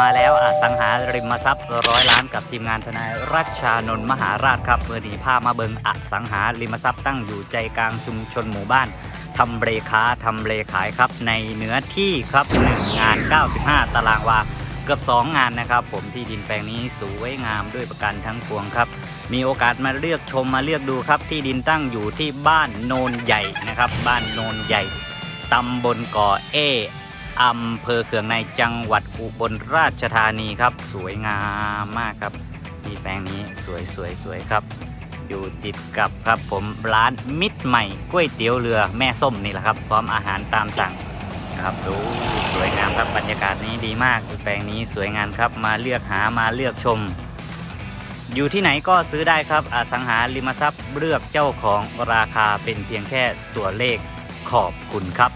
มาแล้วอสังหาริมทรัพย์ร้อยล้านกับทีมงานทนายรัชชานนท์มหาราชครับเมื่อนี้พามาเบิงอสังหาริมทรัพย์ตั้งอยู่ใจกลางชุมชนหมู่บ้านทำเลค้าทำเลขายครับ ในเนื้อที่ครับ1งาน 95 ตารางวาเกือบ 2 งานนะครับ ผมที่ดินแปลงนี้สวยงามด้วยประกันทั้งปวงครับ มีโอกาสมาเลือกชมมาเลือกดูครับ ที่ดินตั้งอยู่ที่บ้านโนนใหญ่นะครับ บ้านโนนใหญ่ตำบลก่อเอ อำเภอเขืองในจังหวัดอุบลราชธานีครับ สวยงามมากครับ ที่แปลงนี้สวยสวยสวยครับ อยู่ติดกับครับผมร้านมิตรใหม่ก๋วยเตี๋ยวเรือแม่ส้มนี่แหละครับ พร้อมอาหารตามสั่งนะครับดูสวยงามครับบรรยากาศนี้ดีมากแปลงนี้สวยงามครับมาเลือกหามาเลือกชม อยู่ที่ไหนก็ซื้อได้ครับอสังหาริมทรัพย์เลือกเจ้าของราคาเป็นเพียงแค่ตัวเลขขอบคุณครับ